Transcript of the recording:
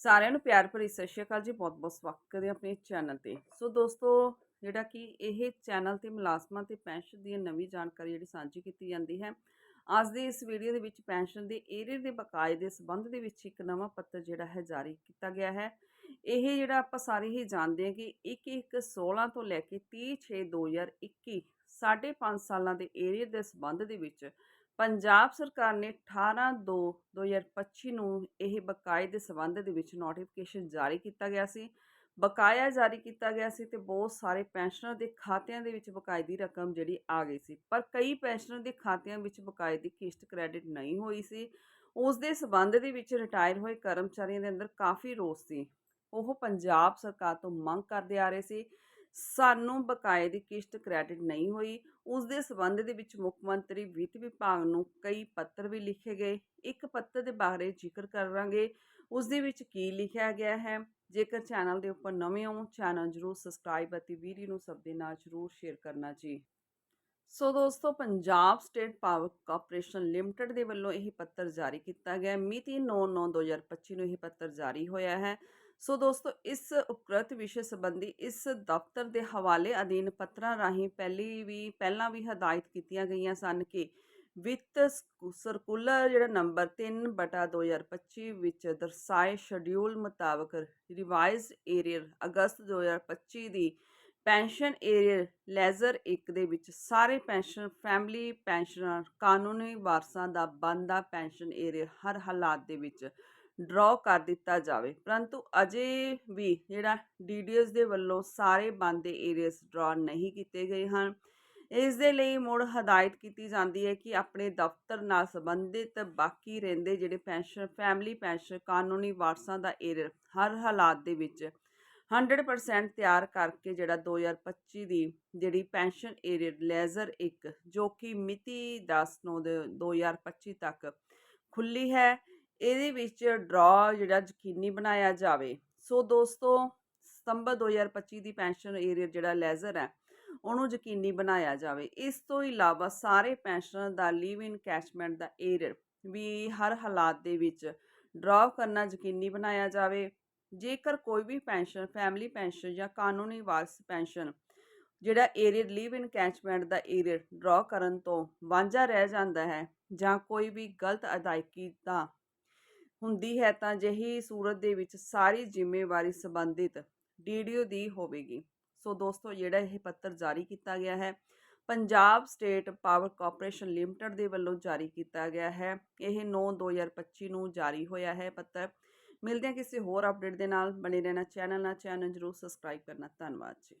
ਸਾਰਿਆਂ ਨੂੰ ਪਿਆਰ ਭਰੀ ਸਤਿ ਸ਼੍ਰੀ ਅਕਾਲ ਜੀ ਬਹੁਤ-ਬਹੁਤ ਸਵਾਗਤ ਕਰਦੇ ਹਾਂ ਆਪਣੇ ਚੈਨਲ ਤੇ। ਸੋ ਦੋਸਤੋ, ਜਿਹੜਾ ਕਿ ਇਹ ਚੈਨਲ ਤੇ ਮੁਲਾਜ਼ਮਾਂ ਤੇ ਪੈਨਸ਼ਨ ਦੀ ਨਵੀਂ ਜਾਣਕਾਰੀ ਜਿਹੜੀ ਸਾਂਝੀ ਕੀਤੀ ਜਾਂਦੀ ਹੈ, ਅੱਜ ਦੀ ਇਸ ਵੀਡੀਓ ਦੇ ਵਿੱਚ ਪੈਨਸ਼ਨ ਦੇ ਏਰੀਅਰ ਦੇ ਬਕਾਏ ਦੇ ਸੰਬੰਧ ਦੇ ਵਿੱਚ ਇੱਕ ਨਵਾਂ ਪੱਤਰ ਜਿਹੜਾ ਹੈ ਜਾਰੀ ਕੀਤਾ ਗਿਆ ਹੈ। ਇਹ ਜਿਹੜਾ ਆਪਾਂ ਸਾਰੇ ਹੀ ਜਾਣਦੇ ਹਾਂ ਕਿ 1-1-16 ਤੋਂ ਲੈ ਕੇ 30-6-2021 ਸਾਢੇ 5 ਸਾਲਾਂ ਦੇ ਏਰੀਅਰ ਦੇ ਸੰਬੰਧ ਦੇ ਵਿੱਚ ਪੰਜਾਬ ਸਰਕਾਰ ਨੇ 18/2/2025 ਨੂੰ ਇਹ ਬਕਾਏ ਦੇ ਸੰਬੰਧ ਦੇ ਵਿੱਚ ਨੋਟੀਫਿਕੇਸ਼ਨ ਜਾਰੀ ਕੀਤਾ ਗਿਆ ਸੀ। ਬਕਾਇਆ ਜਾਰੀ ਕੀਤਾ ਗਿਆ ਸੀ ਤੇ ਬਹੁਤ ਸਾਰੇ ਪੈਨਸ਼ਨਰ ਦੇ ਖਾਤਿਆਂ ਦੇ ਵਿੱਚ ਬਕਾਏ ਦੀ ਰਕਮ ਜਿਹੜੀ ਆ ਗਈ ਸੀ। ਪਰ ਕਈ ਪੈਨਸ਼ਨਰ ਦੇ ਖਾਤਿਆਂ ਵਿੱਚ ਬਕਾਏ ਦੀ ਕਿਸ਼ਤ ਕ੍ਰੈਡਿਟ ਨਹੀਂ ਹੋਈ ਸੀ। ਉਸ ਦੇ ਸੰਬੰਧ ਦੇ ਵਿੱਚ ਰਿਟਾਇਰ ਹੋਏ ਕਰਮਚਾਰੀਆਂ ਦੇ ਅੰਦਰ ਕਾਫੀ ਰੋਸ ਸੀ। ਉਹ ਪੰਜਾਬ ਸਰਕਾਰ ਤੋਂ ਮੰਗ ਕਰਦੇ ਆ ਰਹੇ ਸੀ ਸਾਨੂੰ ਬਕਾਏ ਦੀ ਕਿਸ਼ਤ ਕ੍ਰੈਡਿਟ ਨਹੀਂ ਹੋਈ। ਉਸ ਦੇ ਸੰਬੰਧ ਦੇ ਵਿੱਚ ਮੁੱਖ ਮੰਤਰੀ ਵਿੱਤ ਵਿਭਾਗ ਨੂੰ ਕਈ ਪੱਤਰ ਵੀ ਲਿਖੇ ਗਏ। ਇੱਕ ਪੱਤਰ ਦੇ ਬਾਰੇ ਜ਼ਿਕਰ ਕਰਾਂਗੇ। ਉਸ ਦੇ ਵਿੱਚ ਕੀ ਲਿਖਿਆ ਗਿਆ ਹੈ? ਜੇਕਰ ਚੈਨਲ ਦੇ ਉੱਪਰ ਨਵੇਂ ਹੋ, ਚੈਨਲ ਜਰੂਰ ਸਬਸਕ੍ਰਾਈਬ ਅਤੇ ਵੀਡੀਓ ਨੂੰ ਸਭ ਦੇ ਨਾਲ ਜਰੂਰ ਸ਼ੇਅਰ ਕਰਨਾ ਜੀ। ਸੋ ਦੋਸਤੋ, Punjab state power corporation limited ਦੇ ਵੱਲੋਂ ਇਹ ਪੱਤਰ ਜਾਰੀ ਕੀਤਾ ਗਿਆ ਹੈ। ਮਿਤੀ 9/9/2025 ਨੂੰ ਇਹ ਪੱਤਰ ਜਾਰੀ ਹੋਇਆ ਹੈ। ਸੋ ਦੋਸਤੋ, ਇਸ ਉਪਰਤ ਵਿਸ਼ੇ ਸੰਬੰਧੀ ਇਸ ਦਫ਼ਤਰ ਦੇ ਹਵਾਲੇ ਅਧੀਨ ਪੱਤਰਾਂ ਰਾਹੀਂ ਪਹਿਲੀ ਵੀ, ਪਹਿਲਾਂ ਵੀ ਹਦਾਇਤ ਕੀਤੀਆਂ ਗਈਆਂ ਸਨ ਕਿ ਵਿੱਤ ਸਕੂ- ਸਰਕੂਲਰ ਜਿਹੜਾ ਨੰਬਰ 3/2025 ਵਿੱਚ ਦਰਸਾਏ ਸ਼ਡਿਊਲ ਮੁਤਾਬਕ ਰਿਵਾਈਜ਼ਡ ਏਰੀਅਰ ਅਗਸਤ 2025 ਦੀ ਪੈਨਸ਼ਨ ਏਰੀਅਰ ਲੈਜ਼ਰ 1 ਦੇ ਵਿੱਚ ਸਾਰੇ ਪੈਨਸ਼ਨ, ਫੈਮਿਲੀ ਪੈਨਸ਼ਨਰ ਕਾਨੂੰਨੀ ਵਾਰਸਾਂ ਦਾ ਬੰਦਾ ਪੈਨਸ਼ਨ ਏਰੀਅਰ ਹਰ ਹਾਲਾਤ ਦੇ ਵਿੱਚ ਡਰਾਅ ਕਰ ਦਿੱਤਾ ਜਾਵੇ। ਪਰੰਤੂ ਅਜੇ ਵੀ ਜਿਹੜਾ ਡੀਡੀਐਸ ਦੇ ਵੱਲੋਂ ਸਾਰੇ ਬੰਦੇ ਏਰੀਅਸ ਡਰਾਅ ਨਹੀਂ ਕੀਤੇ ਗਏ ਹਨ। ਇਸ ਦੇ ਲਈ ਮੁੜ ਹਦਾਇਤ ਕੀਤੀ ਜਾਂਦੀ ਹੈ ਕਿ ਆਪਣੇ ਦਫ਼ਤਰ ਨਾਲ ਸੰਬੰਧਿਤ ਬਾਕੀ ਰਹਿੰਦੇ ਜਿਹੜੇ ਪੈਨਸ਼ਨ, ਫੈਮਿਲੀ ਪੈਨਸ਼ਨ, ਕਾਨੂੰਨੀ ਵਾਰਸਾਂ ਦਾ ਏਰੀਅਰ ਹਰ ਹਾਲਾਤ ਦੇ ਵਿੱਚ 100% ਤਿਆਰ ਕਰਕੇ ਜਿਹੜਾ 2025 ਦੀ ਜਿਹੜੀ ਪੈਨਸ਼ਨ ਏਰੀਅਰ ਲੈਜ਼ਰ 1 ਜੋ ਕਿ ਮਿਤੀ 10/9/2025 ਤੱਕ ਖੁੱਲੀ ਹੈ। ਇਹਦੇ ਵਿੱਚ ਡਰਾ ਜਿਹੜਾ ਯਕੀਨੀ ਬਣਾਇਆ ਜਾਵੇ। ਸੋ ਦੋਸਤੋ, ਸਤੰਬਰ 2025 ਦੀ ਪੈਨਸ਼ਨ ਏਰੀਅਰ ਜਿਹੜਾ ਲੈਜ਼ਰ ਹੈ, ਉਹਨੂੰ ਯਕੀਨੀ ਬਣਾਇਆ ਜਾਵੇ। ਇਸ ਤੋਂ ਇਲਾਵਾ ਸਾਰੇ ਪੈਨਸ਼ਨਰ ਦਾ ਲੀਵ ਇਨ ਕੈਸ਼ਮੈਂਟ ਦਾ ਏਰੀਅਰ ਵੀ ਹਰ ਹਾਲਾਤ ਦੇ ਵਿੱਚ ਡਰਾ ਕਰਨਾ ਯਕੀਨੀ ਬਣਾਇਆ ਜਾਵੇ। ਜੇਕਰ ਕੋਈ ਵੀ ਪੈਨਸ਼ਨ, ਫੈਮਿਲੀ ਪੈਨਸ਼ਨ ਜਾਂ ਕਾਨੂੰਨੀ ਵਾਰਸ ਪੈਨਸ਼ਨ ਜਿਹੜਾ ਏਰੀਅਰ ਲੀਵ ਇਨ ਕੈਚਮੈਂਟ ਦਾ ਏਰੀਅਰ ਡਰਾ ਕਰਨ ਤੋਂ ਵਾਂਝਾ ਰਹਿ ਜਾਂਦਾ ਹੈ ਜਾਂ ਕੋਈ ਵੀ ਗਲਤ ਅਦਾਇਗੀ ਦਾ ਹੁੰਦੀ ਹੈ ਤਾਂ ਜਿਹੀ ਸੂਰਤ ਦੇ ਵਿੱਚ ਸਾਰੀ ਜ਼ਿੰਮੇਵਾਰੀ ਸੰਬੰਧਿਤ ਡੀਡੀਓ ਦੀ ਹੋਵੇਗੀ। ਸੋ ਦੋਸਤੋ, ਜਿਹੜਾ ਇਹ ਪੱਤਰ ਜਾਰੀ ਕੀਤਾ ਗਿਆ ਹੈ, Punjab state power corporation limited ਦੇ ਵੱਲੋਂ ਜਾਰੀ ਕੀਤਾ ਗਿਆ ਹੈ। ਇਹ 9/2025 ਨੂੰ ਜਾਰੀ ਹੋਇਆ ਹੈ ਪੱਤਰ। ਮਿਲਦੇ ਹਾਂ ਕਿਸੇ ਹੋਰ ਅਪਡੇਟ ਦੇ ਨਾਲ। ਬਣੇ ਰਹਿਣਾ ਚੈਨਲ ਨਾਲ। ਚੈਨਲ ਜਰੂਰ ਸਬਸਕ੍ਰਾਈਬ ਕਰਨਾ। ਧੰਨਵਾਦ ਜੀ।